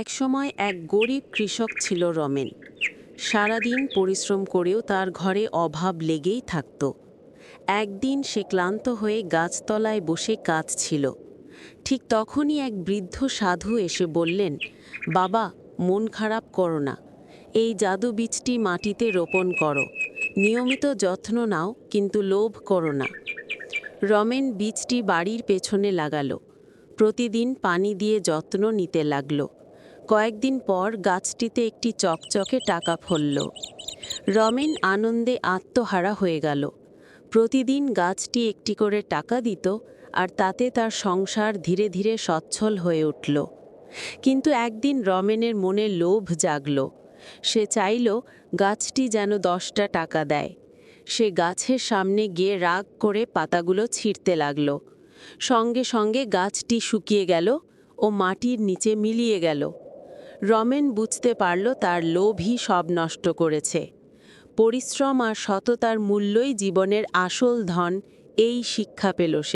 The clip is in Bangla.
একসময় এক গরিব কৃষক ছিল রমেন। সারাদিন পরিশ্রম করেও তার ঘরে অভাব লেগেই থাকত। একদিন সে ক্লান্ত হয়ে গাছতলায় বসে কাঁদছিল ঠিক তখনই এক বৃদ্ধ সাধু এসে বললেন, বাবা, মন খারাপ করো না। এই জাদু বীজটি মাটিতে রোপণ করো। নিয়মিত যত্ন নাও, কিন্তু লোভ করো না। রমেন বীজটি বাড়ির পেছনে লাগালো। প্রতিদিন পানি দিয়ে যত্ন নিতে লাগল। কয়েকদিন পর গাছটিতে একটি চকচকে টাকা ফলল। রমেন আনন্দে আত্মহারা হয়ে গেল। প্রতিদিন গাছটি একটি করে টাকা দিত আর তাতে তার সংসার ধীরে ধীরে সচ্ছল হয়ে উঠল। কিন্তু একদিন রমেনের মনে লোভ জাগল। সে চাইল, গাছটি যেন দশটা টাকা দেয়। সে গাছের সামনে গিয়ে রাগ করে পাতাগুলো ছিঁড়তে লাগল। সঙ্গে সঙ্গে গাছটি শুকিয়ে গেল ও মাটির নিচে মিলিয়ে গেল। রমেন বুঝতে পারল তার লোভই সব নষ্ট করেছে। পরিশ্রম আর সততার মূল্যই জীবনের আসল ধন, এই শিক্ষা পেল সে।